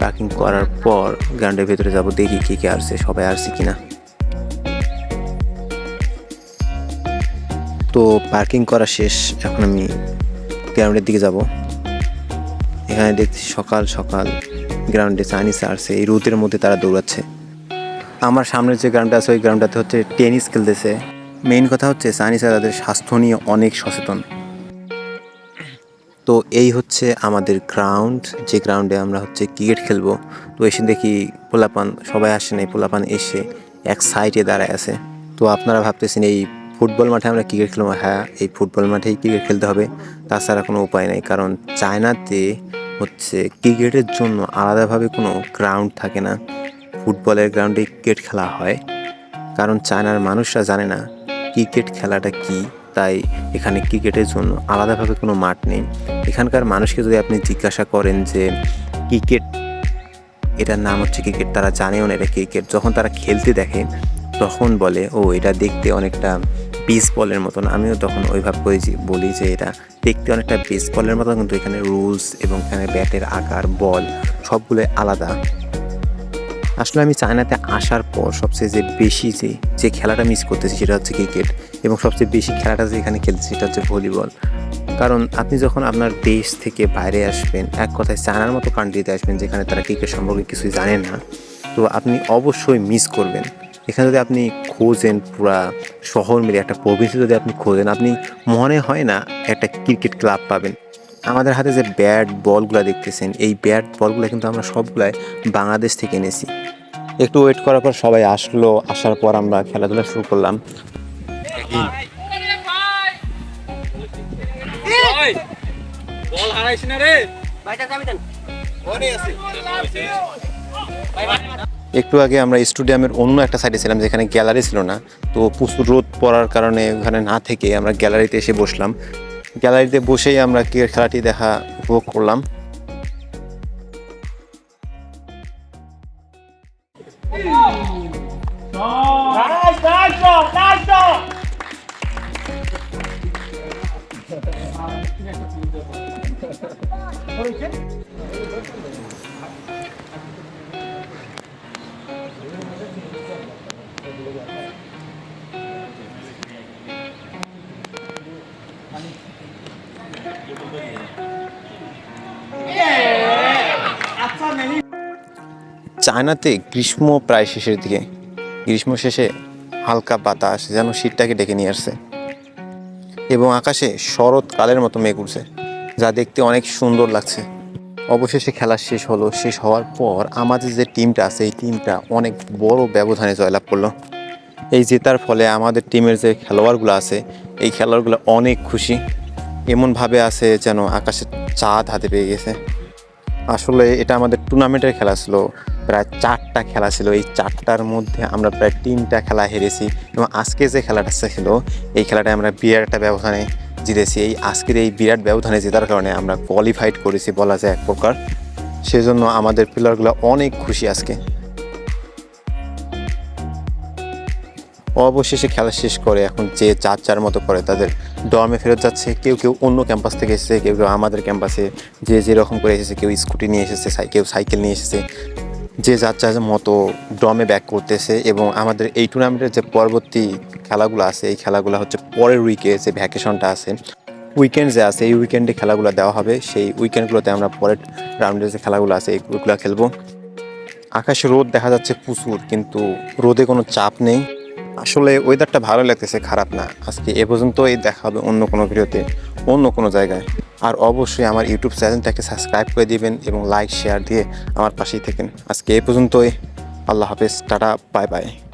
Parking করার পর গ্রাউন্ডের ভেতরে যাব, দেখি কে কে আসছে, সবাই আসছে কিনা। তো পার্কিং করা শেষ, এখন আমি গ্রাউন্ডের দিকে যাব। এখানে দেখছি সকাল সকাল গ্রাউন্ডে চাইনিজ আসছে, এই রোদের মধ্যে তারা দৌড়াচ্ছে। আমার সামনের যে গ্রাউন্ডটা আছে, ওই গ্রাউন্ডটাতে হচ্ছে টেনিস খেলতেছে। মেইন কথা হচ্ছে চাইনিজরা তাদের স্বাস্থ্য নিয়ে অনেক সচেতন। তো এই হচ্ছে আমাদের গ্রাউন্ড যে গ্রাউন্ডে আমরা হচ্ছে ক্রিকেট খেলব। তো এসে দেখি পোলাপান, সবাই আসে নাই, পোলাপান এসে এক সাইডে দাঁড়ায় আছে। তো আপনারা ভাবতেছেন এই ফুটবল মাঠে আমরা ক্রিকেট খেলব? হ্যাঁ এই ফুটবল মাঠেই ক্রিকেট খেলতে হবে। তাছাড়া কোনো উপায় নাই, কারণ চায়নাতে হচ্ছে ক্রিকেটের জন্য আলাদাভাবে কোনো গ্রাউন্ড থাকে না। ফুটবলের গ্রাউন্ডে ক্রিকেট খেলা হয়। কারণ চায়নার মানুষরা জানে না ক্রিকেট খেলাটা কি? তাই এখানে ক্রিকেটের জন্য আলাদাভাবে কোনো মাঠ নেই। এখানকার মানুষকে যদি আপনি জিজ্ঞাসা করেন যে, ক্রিকেট, এটার নাম হচ্ছে ক্রিকেট? তারা জানেও না এটা ক্রিকেট। যখন তারা খেলতে দেখে, তখন বলে, ও, এটা দেখতে অনেকটা বেসবলের মতন। আমিও তখন ওইভাবে যে- বলি যে, এটা দেখতে অনেকটা বেসবলের মতন, কিন্তু এখানে রুলস এবং এখানে ব্যাটের আকার বল সবগুলো আলাদা। আসলে আমি চায়নাতে আসার পর সবচেয়ে যে বেশি যে যে খেলাটা মিস করতেছি সেটা হচ্ছে ক্রিকেট এবং সবচেয়ে বেশি খেলাটা যে এখানে খেলতেছি সেটা হচ্ছে ভলিবল। কারণ আপনি যখন আপনার দেশ থেকে বাইরে আসবেন, এক কথায় চায়নার মতো কান্ট্রিতে আসবেন যেখানে তারা ক্রিকেট সম্পর্কে কিছুই জানেন না, তো আপনি অবশ্যই মিস করবেন। এখানে যদি আপনি খোঁজেন পুরা শহর মিলে একটা প্রভিন্সে যদি আপনি খোঁজেন, আপনি মনে হয় না একটা ক্রিকেট ক্লাব পাবেন। আমাদের হাতে যে ব্যাট বলগুলো দেখতেছেন, এই ব্যাট বলগুলো কিন্তু আমরা সবগুলাই বাংলাদেশ থেকে এনেছি। একটু ওয়েট করার পর সবাই আসলো, আসার পর আমরা খেলাধুলা শুরু করলাম। একটু আগে আমরা স্টেডিয়ামের অন্য একটা সাইডে ছিলাম, যেখানে গ্যালারি ছিল না। তো প্রচুর রোদ পড়ার কারণে ওখানে না থেকে আমরা গ্যালারিতে এসে বসলাম। গ্যালারিতে বসেই আমরা ক্রিকেট খেলাটি দেখা উপভোগ করলাম। নাইস নাইস চায়নাতে গ্রীষ্ম প্রায় শেষের দিকে। গ্রীষ্ম শেষে হালকা বাতাস যেন শীতটাকে ডেকে নিয়ে আসছে। এবং আকাশে শরৎকালের মতো মেঘ উঠছে যা দেখতে অনেক সুন্দর লাগছে। অবশেষে খেলা শেষ হলো, শেষ হওয়ার পর আমাদের যে টিমটা আছে এই টিমটা অনেক বড় ব্যবধানে জয়লাভ করল। এই জেতার ফলে আমাদের টিমের যে খেলোয়াড়গুলো আছে, এই খেলোয়াড়গুলো অনেক খুশি। এমনভাবে আছে যেন আকাশে চাঁদ হাতে পেয়ে গেছে। আসলে এটা আমাদের টুর্নামেন্টের খেলা ছিল। প্রায় চারটা খেলা ছিল। এই চারটার মধ্যে আমরা প্রায় তিনটা খেলা হেরেছি এবং আজকে যে খেলাটা ছিল, এই খেলাটায় আমরা বিরাটটা ব্যবধানে জিতেছি। এই আজকের এই বিরাট ব্যবধানে জেতার কারণে আমরা কোয়ালিফাইড করেছি বলা যায় এক প্রকার। সেজন্য আমাদের প্লেয়ারগুলো অনেক খুশি আজকে। অবশেষে খেলা শেষ করে এখন যে চার চার মতো করে তাদের ডর্মে ফেরত যাচ্ছে। কেউ কেউ অন্য ক্যাম্পাস থেকে এসেছে, কেউ কেউ আমাদের ক্যাম্পাসে যে যেরকম করে এসেছে, কেউ স্কুটি নিয়ে এসেছে কেউ সাইকেল নিয়ে এসেছে। যে যার যার মতো ড্রমে ব্যাক করতেছে এবং আমাদের এই টুর্নামেন্টের যে পরবর্তী খেলাগুলো আছে, এই খেলাগুলো হচ্ছে পরের উইকে যে ভ্যাকেশনটা আছে উইকেন্ড যে আছে, এই উইকেন্ডে খেলাগুলো দেওয়া হবে। সেই উইকেন্ডগুলোতে আমরা পরের রাউন্ডের যে খেলাগুলো আছে এইগুলো খেলব। আকাশে রোদ দেখা যাচ্ছে প্রচুর, কিন্তু রোদে কোনো চাপ নেই। আসলে ওয়েদারটা ভালো লাগতেছে, খারাপ না। আজকে এ পর্যন্তই, দেখা হবে অন্য কোনো ভিডিওতে, অন্য কোনো জায়গায়। আর অবশ্যই আমার ইউটিউব চ্যানেলটাকে সাবস্ক্রাইব করে দিবেন এবং লাইক, শেয়ার দিয়ে আমার পাশেই থাকেন। আজকে এ পর্যন্তই। আল্লাহ হাফেজ। Tata, bye bye.